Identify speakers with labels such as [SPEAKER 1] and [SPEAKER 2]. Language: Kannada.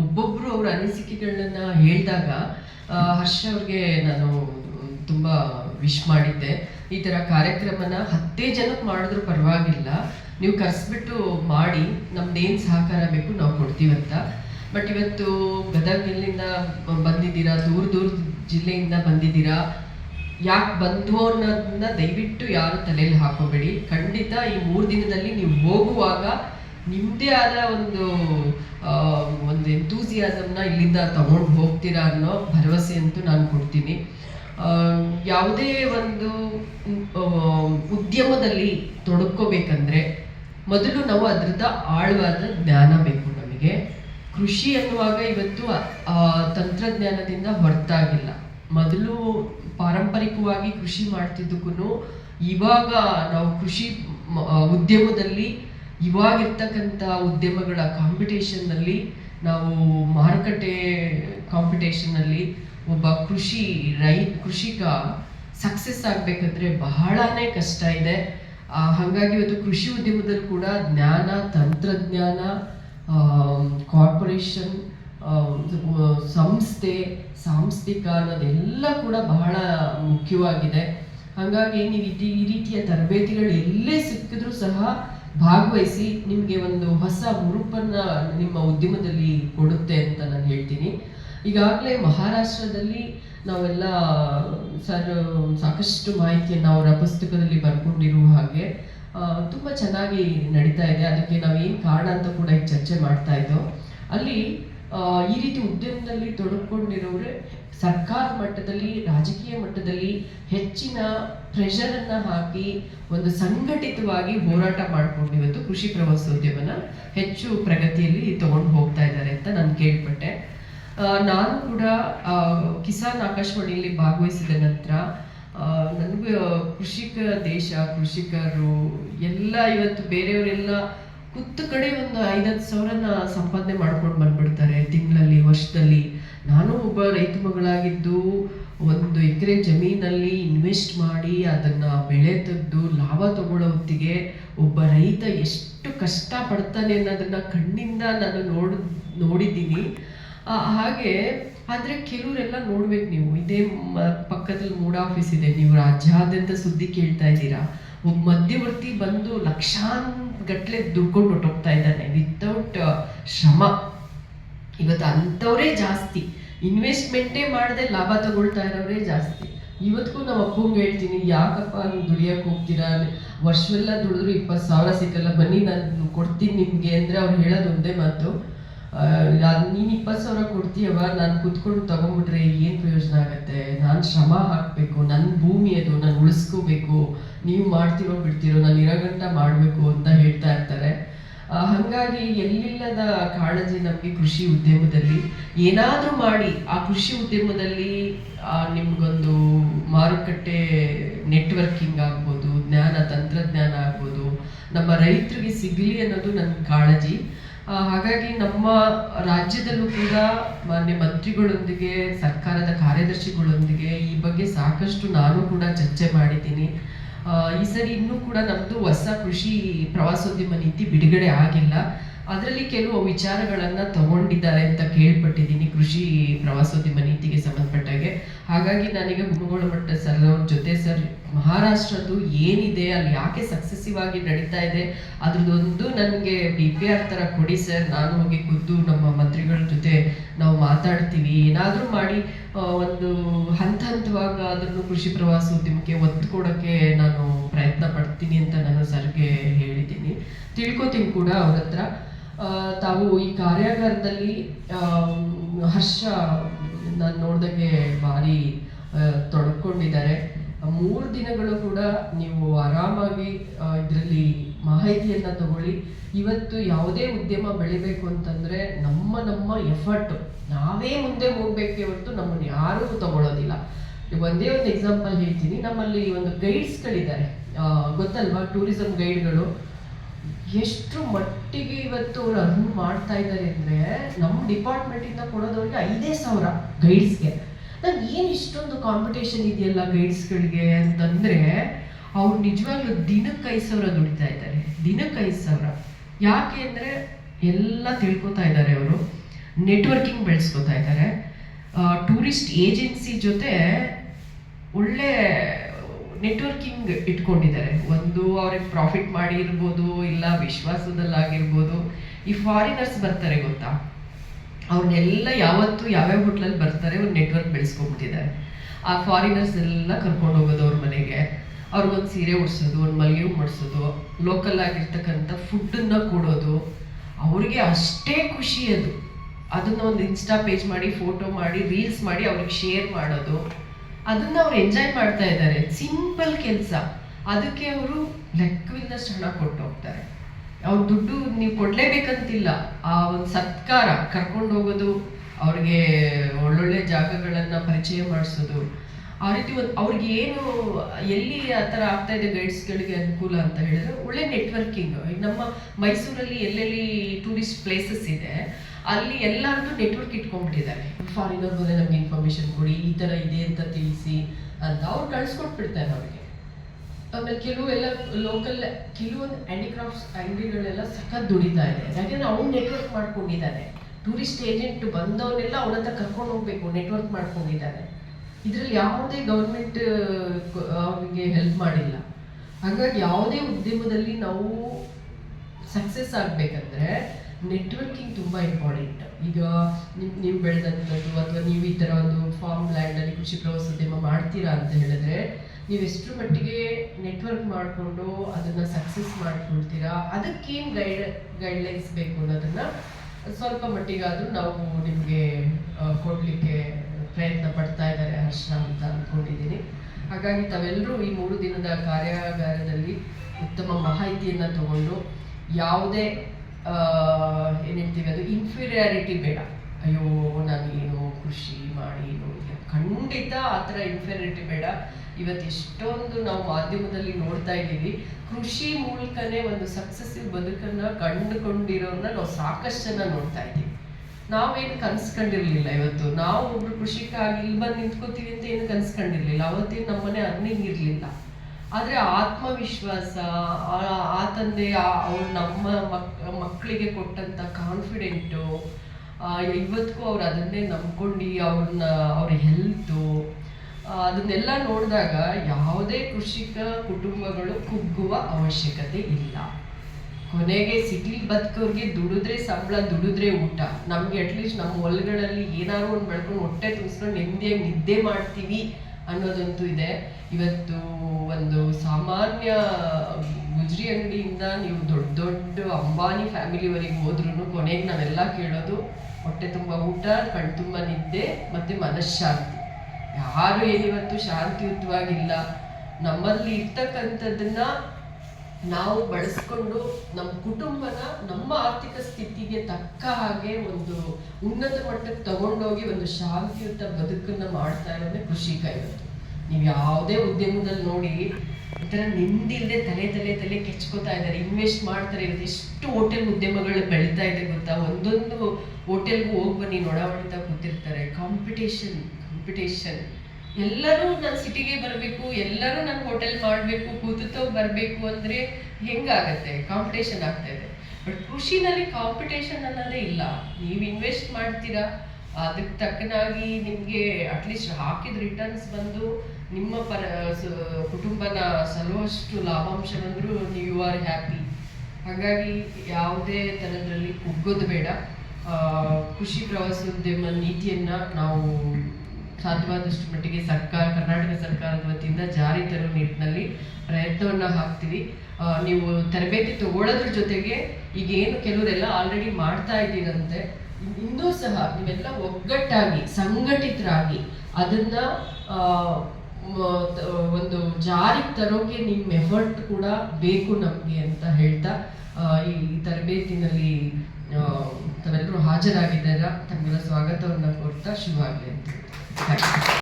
[SPEAKER 1] ಒಬ್ಬೊಬ್ರು ಅವ್ರ ಅನಿಸಿಕೆಗಳನ್ನ ಹೇಳಿದಾಗ ಹರ್ಷ ಅವ್ರಿಗೆ ನಾನು ತುಂಬಾ ವಿಶ್ ಮಾಡಿದ್ದೆ. ಈ ತರ ಕಾರ್ಯಕ್ರಮನ ಹತ್ತೇ ಜನಕ್ಕೆ ಮಾಡಿದ್ರು ಪರವಾಗಿಲ್ಲ. ನೀವು ಕರೆಸ್ಬಿಟ್ಟು ಮಾಡಿ ನಮ್ದೇನ್ ಸಹಕಾರ ಬೇಕು ನಾವು ಕೊಡ್ತೀವಂತ. ಬಟ್ ಇವತ್ತು ಗದಗಿನಿಂದ ಬಂದಿದ್ದೀರಾ, ದೂರ ದೂರ ಜಿಲ್ಲೆಯಿಂದ ಬಂದಿದ್ದೀರಾ, ಯಾಕೆ ಬಂದು ಅನ್ನೋದನ್ನ ದಯವಿಟ್ಟು ಯಾರು ತಲೆಯಲ್ಲಿ ಹಾಕೋಬೇಡಿ. ಖಂಡಿತ ಈ ಮೂರು ದಿನದಲ್ಲಿ ನೀವು ಹೋಗುವಾಗ ನಿಮ್ಮದೇ ಆದ ಒಂದು ಒಂದು ಎಂತೂಸಿಯಾಸಮ್ನ ಇಲ್ಲಿಂದ ತಗೊಂಡು ಹೋಗ್ತೀರಾ ಅನ್ನೋ ಭರವಸೆ ಅಂತೂ ನಾನು ಕೊಡ್ತೀನಿ. ಯಾವುದೇ ಒಂದು ಉದ್ಯಮದಲ್ಲಿ ತೊಡಕೋಬೇಕಂದ್ರೆ ಮೊದಲು ನಾವು ಅದರದ ಆಳವಾದ ಜ್ಞಾನ ಬೇಕು ನಮಗೆ. ಕೃಷಿ ಅನ್ನುವಾಗ ಇವತ್ತು ತಂತ್ರಜ್ಞಾನದಿಂದ ಹೊರತಾಗಿಲ್ಲ. ಮೊದಲು ಪಾರಂಪರಿಕವಾಗಿ ಕೃಷಿ ಮಾಡ್ತಿದ್ದಕ್ಕೂ ಇವಾಗ ನಾವು ಕೃಷಿ ಉದ್ಯಮದಲ್ಲಿ ಇವಾಗಿರ್ತಕ್ಕಂಥ ಉದ್ಯಮಗಳ ಕಾಂಪಿಟೇಷನ್ನಲ್ಲಿ ನಾವು ಮಾರುಕಟ್ಟೆ ಕಾಂಪಿಟೇಷನ್ನಲ್ಲಿ ಒಬ್ಬ ಕೃಷಿ ರೈ, ಕೃಷಿಕ ಸಕ್ಸಸ್ ಆಗಬೇಕಂದ್ರೆ ಬಹಳನೇ ಕಷ್ಟ ಇದೆ. ಹಾಗಾಗಿ ಇವತ್ತು ಕೃಷಿ ಉದ್ಯಮದಲ್ಲಿ ಕೂಡ ಜ್ಞಾನ, ತಂತ್ರಜ್ಞಾನ ಕಾರ್ಪೊರೇಷನ್ ಸಂಸ್ಥೆ, ಸಾಂಸ್ಥಿಕ ಅನ್ನೋದೆಲ್ಲ ಕೂಡ ಬಹಳ ಮುಖ್ಯವಾಗಿದೆ. ಹಾಗಾಗಿ ನೀವು ಈ ರೀತಿಯ ತರಬೇತಿಗಳು ಎಲ್ಲೇ ಸಿಕ್ಕಿದ್ರೂ ಸಹ ಭಾಗವಹಿಸಿ ನಿಮಗೆ ಒಂದು ಹೊಸ ಹುರುಪನ್ನ ನಿಮ್ಮ ಉದ್ಯಮದಲ್ಲಿ ಕೊಡುತ್ತೆ ಅಂತ ನಾನು ಹೇಳ್ತೀನಿ. ಈಗಾಗಲೇ ಮಹಾರಾಷ್ಟ್ರದಲ್ಲಿ ನಾವೆಲ್ಲ, ಸರ್, ಸಾಕಷ್ಟು ಮಾಹಿತಿಯನ್ನು ಅವರ ಪುಸ್ತಕದಲ್ಲಿ ಬರ್ಕೊಂಡಿರುವ ಹಾಗೆ ತುಂಬ ಚೆನ್ನಾಗಿ ನಡೀತಾ ಇದೆ. ಅದಕ್ಕೆ ನಾವೇನು ಕಾರಣ ಅಂತ ಕೂಡ ಈಗ ಚರ್ಚೆ ಮಾಡ್ತಾ ಇದ್ದೋ, ಅಲ್ಲಿ ಈ ರೀತಿ ಉದ್ಯಮದಲ್ಲಿ ತೊಡಗಿಕೊಂಡಿರೋರೆ ಸರ್ಕಾರ ಮಟ್ಟದಲ್ಲಿ, ರಾಜಕೀಯ ಮಟ್ಟದಲ್ಲಿ ಹೆಚ್ಚಿನ ಪ್ರೆಷರ್ ಅನ್ನ ಹಾಕಿ ಒಂದು ಸಂಘಟಿತವಾಗಿ ಹೋರಾಟ ಮಾಡಿಕೊಂಡು ಇವತ್ತು ಕೃಷಿ ಪ್ರವಾಸೋದ್ಯಮನ ಹೆಚ್ಚು ಪ್ರಗತಿಯಲ್ಲಿ ತಗೊಂಡು ಹೋಗ್ತಾ ಇದ್ದಾರೆ ಅಂತ ನಾನು ಕೇಳ್ಪಟ್ಟೆ. ನಾನು ಕೂಡ ಕಿಸಾನ್ ಆಕಾಶವಾಣಿಯಲ್ಲಿ ಭಾಗವಹಿಸಿದ ನಂತರ ನನಗೆ ಕೃಷಿಕ ದೇಶ, ಕೃಷಿಕರು, ಎಲ್ಲ ಇವತ್ತು ಬೇರೆಯವರೆಲ್ಲ ಕುತ್ತ ಕಡೆ ಒಂದು ಐದತ್ತು ಸಾವಿರನ ಸಂಪಾದನೆ ಮಾಡ್ಕೊಂಡು ಬಂದ್ಬಿಡ್ತಾರೆ ತಿಂಗಳಲ್ಲಿ, ವರ್ಷದಲ್ಲಿ. ನಾನು ಒಬ್ಬ ರೈತ ಮಗಳಾಗಿದ್ದು, ಒಂದು ಎಕರೆ ಜಮೀನಲ್ಲಿ ಇನ್ವೆಸ್ಟ್ ಮಾಡಿ ಅದನ್ನ ಬೆಳೆ ತೆಗೆದು ಲಾಭ ತಗೊಳ್ಳೋ ಹೊತ್ತಿಗೆ ಒಬ್ಬ ರೈತ ಎಷ್ಟು ಕಷ್ಟ ಪಡ್ತಾನೆ ಅನ್ನೋದನ್ನ ಕಣ್ಣಿಂದ ನಾನು ನೋಡ್, ನೋಡಿದ್ದೀನಿ. ಹಾಗೆ, ಆದರೆ ಕೆಲವರೆಲ್ಲ ನೋಡ್ಬೇಕು ನೀವು. ಇದೇ ಪಕ್ಕದಲ್ಲಿ ಮೂಡ ಆಫೀಸ್ ಇದೆ. ನೀವು ರಾಜ್ಯಾದ್ಯಂತ ಸುದ್ದಿ ಕೇಳ್ತಾ ಇದ್ದೀರಾ. ಒಬ್ಬ ಮಧ್ಯವರ್ತಿ ಬಂದು ಲಕ್ಷಾಂಗಟ್ಲೆ ದುಡ್ಕೊಂಡು ಹೊಟ್ಟೋಗ್ತಾ ಇದ್ದಾನೆ. ವಿತೌಟ್ ಶ್ರಮ. ಇವತ್ತು ಅಂಥವರೇ ಜಾಸ್ತಿ. ಇನ್ವೆಸ್ಟ್ಮೆಂಟೇ ಮಾಡದೆ ಲಾಭ ತಗೊಳ್ತಾ ಇರೋರೇ ಜಾಸ್ತಿ. ಇವತ್ತಿಗೂ ನಮ್ಮ ಅಪ್ಪಂಗೆ ಹೇಳ್ತೀನಿ, ಯಾಕಪ್ಪ ನೀವು ದುಡಿಯಕ್ಕೆ ಹೋಗ್ತೀರಾ? ವರ್ಷವೆಲ್ಲ ದುಡಿದ್ರು ಇಪ್ಪತ್ತು ಸಾವಿರ ಸಿಕ್ಕಲ್ಲ. ಬನ್ನಿ, ನಾನು ಕೊಡ್ತೀನಿ ನಿಮಗೆ. ಅಂದರೆ ಅವ್ರು ಹೇಳೋದು ಒಂದೇ ಮಾತು. ನೀನು ಇಪ್ಪತ್ತು ಸಾವಿರ ಕೊಡ್ತೀಯವ ನಾನು ಕುತ್ಕೊಂಡು ತಗೊಂಡ್ಬಿಟ್ರೆ ಏನು ಪ್ರಯೋಜನ ಆಗುತ್ತೆ? ನಾನು ಶ್ರಮ ಹಾಕಬೇಕು ನನ್ನ ಭೂಮಿ ಅದು, ನಾನು ಉಳಿಸ್ಕೋಬೇಕು, ನೀವು ಮಾಡ್ತಿರೋ ಬಿಡ್ತಿರೋ, ನಾನು ಇರೋಗಂಟ ಮಾಡಬೇಕು ಅಂತ ಹೇಳ್ತಾ ಇರ್ತಾರೆ. ಹಂಗಾಗಿ ಎಲ್ಲಿಲ್ಲದ ಕಾಳಜಿ ನಮಗೆ ಕೃಷಿ ಉದ್ಯಮದಲ್ಲಿ. ಏನಾದರೂ ಮಾಡಿ, ಆ ಕೃಷಿ ಉದ್ಯಮದಲ್ಲಿ ನಿಮ್ಗೊಂದು ಮಾರುಕಟ್ಟೆ ನೆಟ್ವರ್ಕಿಂಗ್ ಆಗ್ಬೋದು, ಜ್ಞಾನ, ತಂತ್ರಜ್ಞಾನ ಆಗ್ಬೋದು, ನಮ್ಮ ರೈತರಿಗೆ ಸಿಗಲಿ ಅನ್ನೋದು ನನ್ನ ಕಾಳಜಿ. ಹಾಗಾಗಿ ನಮ್ಮ ರಾಜ್ಯದಲ್ಲೂ ಕೂಡ ಮಾನ್ಯ ಮಂತ್ರಿಗಳೊಂದಿಗೆ, ಸರ್ಕಾರದ ಕಾರ್ಯದರ್ಶಿಗಳೊಂದಿಗೆ ಈ ಬಗ್ಗೆ ಸಾಕಷ್ಟು ನಾನು ಕೂಡ ಚರ್ಚೆ ಮಾಡಿದ್ದೀನಿ. ಈ ಸರಿ ಇನ್ನೂ ಕೂಡ ನಮ್ಮದು ಹೊಸ ಕೃಷಿ ಪ್ರವಾಸೋದ್ಯಮ ನೀತಿ ಬಿಡುಗಡೆ ಆಗಿಲ್ಲ. ಅದರಲ್ಲಿ ಕೆಲವು ವಿಚಾರಗಳನ್ನು ತಗೊಂಡಿದ್ದಾರೆ ಅಂತ ಕೇಳ್ಪಟ್ಟಿದ್ದೀನಿ ಕೃಷಿ ಪ್ರವಾಸೋದ್ಯಮ ನೀತಿಗೆ ಸಂಬಂಧಪಟ್ಟಾಗೆ. ಹಾಗಾಗಿ ನನಗೆ ಗುಮ್ಮಗೋಳ ಮಟ್ಟ ಸರ್ ಅವ್ರ ಜೊತೆ ಸರ್ ಮಹಾರಾಷ್ಟ್ರದ್ದು ಏನಿದೆ, ಅಲ್ಲಿ ಯಾಕೆ ಸಕ್ಸೆಸಿವ್ ಆಗಿ ನಡೀತಾ ಇದೆ, ಅದ್ರದ್ದೊಂದು ನನಗೆ ಬಿ ಪಿ ಆರ್ ಥರ ಕೊಡಿ ಸರ್. ನಾನು ಹೋಗಿ ಖುದ್ದು ನಮ್ಮ ಮಂತ್ರಿಗಳ ಜೊತೆ ನಾವು ಮಾತಾಡ್ತೀವಿ. ಏನಾದರೂ ಮಾಡಿ ಒಂದು ಹಂತ ಹಂತವಾಗಿ ಅದನ್ನು ಕೃಷಿ ಪ್ರವಾಸೋದ್ಯಮಕ್ಕೆ ಒತ್ತು ಕೊಡೋಕ್ಕೆ ನಾನು ಪ್ರಯತ್ನ ಪಡ್ತೀನಿ ಅಂತ ನಾನು ಸರ್ಗೆ ಹೇಳಿದ್ದೀನಿ. ತಿಳ್ಕೊತೀನಿ ಕೂಡ ಅವ್ರ ಹತ್ರ. ತಾವು ಈ ಕಾರ್ಯಾಗಾರದಲ್ಲಿ ಹರ್ಷ ನಾನು ನೋಡ್ದಂಗೆ ಭಾರಿ ತೊಡಕೊಂಡಿದ್ದಾರೆ. ಮೂರು ದಿನಗಳು ಕೂಡ ನೀವು ಆರಾಮಾಗಿ ಇದರಲ್ಲಿ ಮಾಹಿತಿಯನ್ನು ತಗೊಳ್ಳಿ. ಇವತ್ತು ಯಾವುದೇ ಉದ್ಯಮ ಬೆಳಿಬೇಕು ಅಂತಂದ್ರೆ ನಮ್ಮ ನಮ್ಮ ಎಫರ್ಟ್. ನಾವೇ ಮುಂದೆ ಹೋಗ್ಬೇಕೆ ಹೊರತು ನಮ್ಮನ್ನು ಯಾರೂ ತಗೊಳ್ಳೋದಿಲ್ಲ ಒಂದೇ ಒಂದು ಎಕ್ಸಾಂಪಲ್ ಹೇಳ್ತೀನಿ. ನಮ್ಮಲ್ಲಿ ಒಂದು ಗೈಡ್ಸ್ಗಳಿದ್ದಾರೆ ಗೊತ್ತಲ್ವಾ? ಟೂರಿಸಂ ಗೈಡ್ಗಳು ಎಷ್ಟು ಮಟ್ಟಿಗೆ ಇವತ್ತು ಅವ್ರು ಅರ್ನ್ ಮಾಡ್ತಾ ಇದ್ದಾರೆ ಅಂದ್ರೆ ನಮ್ಮ ಡಿಪಾರ್ಟ್ಮೆಂಟಿಂದ ಕೊಡೋದವ್ರಿಗೆ ಐದೇ ಸಾವಿರ ಗೈಡ್ಸ್ಗೆ ನಾನು ಏನು ಇಷ್ಟೊಂದು ಕಾಂಪಿಟೇಷನ್ ಇದೆಯಲ್ಲ ಗೈಡ್ಸ್ಗಳಿಗೆ ಅಂತಂದ್ರೆ ಅವ್ರು ನಿಜವಾಗ್ಲೂ ದಿನಕ್ಕೆ ಐದು ಸಾವಿರ ದುಡಿತಾ ಇದ್ದಾರೆ. ದಿನಕ್ಕೆ ಐದು ಸಾವಿರ. ಯಾಕೆ ಅಂದ್ರೆ ಎಲ್ಲ ತಿಳ್ಕೊತಾ ಇದ್ದಾರೆ ಅವರು. ನೆಟ್ವರ್ಕಿಂಗ್ ಬೆಳೆಸ್ಕೊತಾ ಇದ್ದಾರೆ ಟೂರಿಸ್ಟ್ ಏಜೆನ್ಸಿ ಜೊತೆ ಒಳ್ಳೆ ನೆಟ್ವರ್ಕಿಂಗ್ ಇಟ್ಕೊಂಡಿದ್ದಾರೆ. ಒಂದು ಅವ್ರಿಗೆ ಪ್ರಾಫಿಟ್ ಮಾಡಿ ಇರ್ಬೋದು, ಇಲ್ಲ ವಿಶ್ವಾಸದಲ್ಲಾಗಿರ್ಬೋದು, ಈ ಫಾರಿನರ್ಸ್ ಬರ್ತಾರೆ ಗೊತ್ತಾ? ಅವ್ರನ್ನೆಲ್ಲ ಯಾವತ್ತು ಯಾವ್ಯಾವ ಹೋಟ್ಲಲ್ಲಿ ಬರ್ತಾರೆ, ಒಂದು ನೆಟ್ವರ್ಕ್ ಬೆಳೆಸ್ಕೊಂಡ್ಬಿಟ್ಟಿದ್ದಾರೆ. ಆ ಫಾರಿನರ್ಸ್ ಎಲ್ಲ ಕರ್ಕೊಂಡು ಹೋಗೋದು ಅವ್ರ ಮನೆಗೆ. ಅವ್ರಿಗೊಂದು ಸೀರೆ ಉಡ್ಸೋದು, ಒಂದು ಮಲ್ಲಿಗೆ ಹೂ ಮಾಡಿಸೋದು ಲೋಕಲ್ ಆಗಿರ್ತಕ್ಕಂಥ ಫುಡ್ಡನ್ನು ಕೊಡೋದು. ಅವ್ರಿಗೆ ಅಷ್ಟೇ ಖುಷಿ ಅದು. ಅದನ್ನ ಒಂದು ಇನ್ಸ್ಟಾ ಪೇಜ್ ಮಾಡಿ ಫೋಟೋ ಮಾಡಿ ರೀಲ್ಸ್ ಮಾಡಿ ಅವ್ರಿಗೆ ಶೇರ್ ಮಾಡೋದು. ಅದನ್ನ ಅವ್ರು ಎಂಜಾಯ್ ಮಾಡ್ತಾ ಇದ್ದಾರೆ. ಸಿಂಪಲ್ ಕೆಲಸ. ಅದಕ್ಕೆ ಅವರು ಲೆಕ್ಕವಿಂದಷ್ಟು ಹಣ ಕೊಟ್ಟು ಹೋಗ್ತಾರೆ ಅವ್ರ ದುಡ್ಡು ನೀವು ಕೊಡ್ಲೇಬೇಕಂತಿಲ್ಲ. ಆ ಒಂದು ಸತ್ಕಾರ, ಕರ್ಕೊಂಡು ಹೋಗೋದು, ಅವ್ರಿಗೆ ಒಳ್ಳೊಳ್ಳೆ ಜಾಗಗಳನ್ನ ಪರಿಚಯ ಮಾಡಿಸೋದು ಆ ರೀತಿ ಒಂದು ಅವ್ರಿಗೆ ಏನು, ಎಲ್ಲಿ ಆ ಥರ ಆಗ್ತಾ ಇದೆ ಗೈಡ್ಸ್ಗಳಿಗೆ ಅನುಕೂಲ ಅಂತ ಹೇಳಿದ್ರೆ ಒಳ್ಳೆ ನೆಟ್ವರ್ಕಿಂಗ್ ಈಗ ನಮ್ಮ ಮೈಸೂರಲ್ಲಿ ಎಲ್ಲೆಲ್ಲಿ ಟೂರಿಸ್ಟ್ ಪ್ಲೇಸಸ್ ಇದೆ, ಅಲ್ಲಿ ಎಲ್ಲರದ್ದು ನೆಟ್ವರ್ಕ್ ಇಟ್ಕೊಂಡ್ಬಿಟ್ಟಿದ್ದಾರೆ. ಫಾರಿನರ್ ಬಂದರೆ ನಮಗೆ ಇನ್ಫಾರ್ಮೇಶನ್ ಕೊಡಿ, ಈ ಥರ ಇದೆ ಅಂತ ತಿಳಿಸಿ ಅಂತ ಅವ್ರು ಕಳ್ಸ್ಕೊಟ್ಬಿಡ್ತಾರೆ ಅವ್ರಿಗೆ. ಆಮೇಲೆ ಎಲ್ಲ ಲೋಕಲ್ ಕೆಲವೊಂದು ಹ್ಯಾಂಡಿಕ್ರಾಫ್ಟ್ಸ್ ಅಂಗಡಿಗಳೆಲ್ಲ ಸಖತ್ ದುಡಿತಾ ಇದೆ. ಯಾಕೆಂದ್ರೆ ಅವ್ನು ನೆಟ್ವರ್ಕ್ ಮಾಡ್ಕೊಂಡಿದ್ದಾನೆ. ಟೂರಿಸ್ಟ್ ಏಜೆಂಟ್ ಬಂದವನ್ನೆಲ್ಲ ಅವನ ಹತ್ರ ಕರ್ಕೊಂಡು ಹೋಗ್ಬೇಕು ನೆಟ್ವರ್ಕ್ ಮಾಡ್ಕೊಂಡಿದ್ದಾನೆ. ಇದರಲ್ಲಿ ಯಾವುದೇ ಗೌರ್ಮೆಂಟ್ ಅವರಿಗೆ ಹೆಲ್ಪ್ ಮಾಡಿಲ್ಲ. ಹಾಗಾಗಿ ಯಾವುದೇ ಉದ್ಯಮದಲ್ಲಿ ನಾವು ಸಕ್ಸಸ್ ಆಗಬೇಕಂದ್ರೆ ನೆಟ್ವರ್ಕಿಂಗ್ ತುಂಬ ಇಂಪಾರ್ಟೆಂಟ್ ಈಗ ನಿಮ್, ನೀವು ಬೆಳೆದಂಥದ್ದು ಅಥವಾ ನೀವು ಈ ಥರ ಒಂದು ಫಾರ್ಮ್ ಲ್ಯಾಂಡಲ್ಲಿ ಕೃಷಿ ಪ್ರವಾಸೋದ್ಯಮ ಮಾಡ್ತೀರಾ ಅಂತ ಹೇಳಿದ್ರೆ ನೀವು ಎಷ್ಟು ಮಟ್ಟಿಗೆ ನೆಟ್ವರ್ಕ್ ಮಾಡಿಕೊಂಡು ಅದನ್ನು ಸಕ್ಸಸ್ ಮಾಡ್ಕೊಳ್ತೀರಾ, ಅದಕ್ಕೇನು ಗೈಡ್ ಗೈಡ್ಲೈನ್ಸ್ ಬೇಕು ಅನ್ನೋದನ್ನು ಸ್ವಲ್ಪ ಮಟ್ಟಿಗಾದರೂ ನಾವು ನಿಮಗೆ ಕೊಡಲಿಕ್ಕೆ ಪ್ರಯತ್ನ ಪಡ್ತಾ ಇದ್ದಾರೆ ಹರ್ಷ ಅಂತ ಅಂದ್ಕೊಂಡಿದ್ದೀನಿ ಹಾಗಾಗಿ ತಾವೆಲ್ಲರೂ ಈ ಮೂರು ದಿನದ ಕಾರ್ಯಾಗಾರದಲ್ಲಿ ಉತ್ತಮ ಮಾಹಿತಿಯನ್ನು ತಗೊಂಡು ಯಾವುದೇ ಏನು ಹೇಳ್ತೀವಿ ಅದು ಇನ್ಫೀರಿಯಾರಿಟಿ ಬೇಡ. ಅಯ್ಯೋ ನಾನು ಏನು ಕೃಷಿ ಮಾಡಿ. ಖಂಡಿತ ಆ ಥರ ಇನ್ಫೀರಿಯಾರಿಟಿ ಬೇಡ. ಇವತ್ತು ಎಷ್ಟೊಂದು ನಾವು ಮಾಧ್ಯಮದಲ್ಲಿ ನೋಡ್ತಾ ಇದ್ದೀವಿ. ಕೃಷಿ ಮೂಲಕನೇ ಒಂದು ಸಕ್ಸಸ್ಸಿವ್ ಬದುಕನ್ನು ಕಂಡುಕೊಂಡಿರೋನ್ನ ನಾವು ಸಾಕಷ್ಟು ಜನ ನೋಡ್ತಾ ಇದ್ದೀವಿ. ನಾವೇನು ಕನ್ಸ್ಕೊಂಡಿರ್ಲಿಲ್ಲ ಇವತ್ತು. ನಾವು ಒಬ್ರು ಕೃಷಿಕಾಗಿ ಇಲ್ಲಿ ಬಂದು ನಿಂತ್ಕೋತೀವಿ ಅಂತ ಏನು ಕನ್ಸ್ಕೊಂಡಿರ್ಲಿಲ್ಲ. ಅವತ್ತೇನು ನಮ್ಮನೆ ಅರ್ನಿಂಗ್ ಇರಲಿಲ್ಲ. ಆದರೆ ಆತ್ಮವಿಶ್ವಾಸ, ಆ- ತಂದೆ ಅವ್ರು ನಮ್ಮ ಮಕ್, ಮಕ್ಕಳಿಗೆ ಕೊಟ್ಟಂಥ ಕಾನ್ಫಿಡೆಂಟು ಇವತ್ತಿಗೂ ಅವ್ರು ಅದನ್ನೇ ನಂಬ್ಕೊಂಡು ಅವ್ರನ್ನ, ಅವ್ರ ಹೆಲ್ತು ಅದನ್ನೆಲ್ಲ ನೋಡಿದಾಗ ಯಾವುದೇ ಕೃಷಿಕ ಕುಟುಂಬಗಳು ಕುಗ್ಗುವ ಅವಶ್ಯಕತೆ ಇಲ್ಲ. ಕೊನೆಗೆ ಸಿಟಿಲಿ ಬದುಕೋರ್ಗೆ ದುಡಿದ್ರೆ ಸಂಬಳ, ದುಡಿದ್ರೆ ಊಟ. ನಮ್ಗೆ ಅಟ್ಲೀಸ್ಟ್ ನಮ್ಮ ಹೊಲಗಳಲ್ಲಿ ಏನಾದ್ರು ಒಂದು ಬೆಳ್ಕೊಂಡು ಹೊಟ್ಟೆ ತುಂಬಿಸ್ಕೊಂಡು ನೆಮ್ಮದಿಯಾಗಿ ನಿದ್ದೆ ಮಾಡ್ತೀವಿ ಅನ್ನೋದಂತೂ ಇದೆ. ಇವತ್ತು ಒಂದು ಸಾಮಾನ್ಯ ಗುಜರಿ ಅಂಗಡಿಯಿಂದ ನೀವು ದೊಡ್ಡ ದೊಡ್ಡ ಅಂಬಾನಿ ಫ್ಯಾಮಿಲಿವರೆಗೆ ಹೋದ್ರೂ ಕೊನೆಗೆ ನಾವೆಲ್ಲ ಕೇಳೋದು ಹೊಟ್ಟೆ ತುಂಬ ಊಟ, ಕಣ್ ತುಂಬ ನಿದ್ದೆ ಮತ್ತು ಮನಃಶಾಂತಿ ಯಾರು ಏನಿವತ್ತು ಶಾಂತಿಯುತವಾಗಿಲ್ಲ. ನಮ್ಮಲ್ಲಿ ಇರ್ತಕ್ಕಂಥದ್ದನ್ನ ನಾವು ಬಳಸ್ಕೊಂಡು ನಮ್ಮ ಕುಟುಂಬನ ನಮ್ಮ ಆರ್ಥಿಕ ಸ್ಥಿತಿಗೆ ತಕ್ಕ ಹಾಗೆ ಒಂದು ಉನ್ನತ ಮಟ್ಟಕ್ಕೆ ತಗೊಂಡೋಗಿ ಒಂದು ಶಾಂತಿಯುತ ಬದುಕನ್ನ ಮಾಡ್ತಾ ಇರೋದೇ ಕೃಷಿ ಇವತ್ತು. ನೀವು ಯಾವುದೇ ಉದ್ಯಮದಲ್ಲಿ ನೋಡಿ ಒಂಥರ ನಿಂದಿಲ್ಲದೆ ತಲೆ ತಲೆ ತಲೆ ಕೆಚ್ಕೋತಾ ಇದ್ದಾರೆ. ಇನ್ವೆಸ್ಟ್ ಮಾಡ್ತಾರೆ ಇರೋದು ಎಷ್ಟು ಹೋಟೆಲ್ ಉದ್ಯಮಗಳು ಬೆಳೀತಾ ಇದೆ ಗೊತ್ತಾ? ಒಂದೊಂದು ಹೋಟೆಲ್ಗೂ ಹೋಗಿ ಬನ್ನಿ. ನೋಡಾಡ್ತಾ ಕೂತಿರ್ತಾರೆ. Competition competition. ಎಲ್ಲರೂ ನಾನು ಸಿಟಿಗೆ ಬರಬೇಕು, ಎಲ್ಲರೂ ನಾನು ಹೋಟೆಲ್ ಮಾಡಬೇಕು, ಕೂತುತ್ತೋ ಬರಬೇಕು ಅಂದರೆ ಹೆಂಗಾಗತ್ತೆ? ಕಾಂಪಿಟೇಷನ್ ಆಗ್ತಾ ಇದೆ. ಬಟ್ ಕೃಷಿನಲ್ಲಿ ಕಾಂಪಿಟೇಷನ್ ಅನ್ನೋದೇ ಇಲ್ಲ. ನೀವು ಇನ್ವೆಸ್ಟ್ ಮಾಡ್ತೀರಾ? ಅದಕ್ಕೆ ತಕ್ಕನಾಗಿ ನಿಮಗೆ ಅಟ್ಲೀಸ್ಟ್ ಹಾಕಿದ ರಿಟರ್ನ್ಸ್ ಬಂದು ನಿಮ್ಮ ಪರ ಕುಟುಂಬನ ಸಲುವಷ್ಟು ಲಾಭಾಂಶ ಬಂದರೂ ಯು ಆರ್ ಹ್ಯಾಪಿ ಹಾಗಾಗಿ ಯಾವುದೇ ಥರದ್ರಲ್ಲಿ ಕುಗ್ಗೋದು ಬೇಡ. ಕೃಷಿ ಪ್ರವಾಸೋದ್ಯಮ ನೀತಿಯನ್ನು ನಾವು ಸಾಧ್ಯವಾದಷ್ಟು ಮಟ್ಟಿಗೆ ಸರ್ಕಾರ, ಕರ್ನಾಟಕ ಸರ್ಕಾರದ ವತಿಯಿಂದ ಜಾರಿ ತರುವ ನಿಟ್ಟಿನಲ್ಲಿ ಪ್ರಯತ್ನವನ್ನು ಹಾಕ್ತೀವಿ. ನೀವು ತರಬೇತಿ ತಗೊಳ್ಳೋದ್ರ ಜೊತೆಗೆ ಈಗ ಏನು ಕೆಲವರೆಲ್ಲ ಆಲ್ರೆಡಿ ಮಾಡ್ತಾ ಇದ್ದೀರಂತೆ. ಇನ್- ಇನ್ನೂ ಸಹ ನೀವೆಲ್ಲ ಒಗ್ಗಟ್ಟಾಗಿ, ಸಂಘಟಿತರಾಗಿ ಅದನ್ನ ಒಂದು ಜಾರಿಗೆ ತರೋಕೆ ನಿಮ್ಮ ಎಫರ್ಟ್ ಕೂಡ ಬೇಕು ನಮಗೆ ಅಂತ ಹೇಳ್ತಾ ಈ ತರಬೇತಿನಲ್ಲಿ ತಾವೆಲ್ಲರೂ ಹಾಜರಾಗಿದ್ದಾರ? ತಮ್ಮೆಲ್ಲ ಸ್ವಾಗತವನ್ನು ಕೋರ್ತಾ ಶುಭವಾಗಲಿ ಅಂತ. Gracias.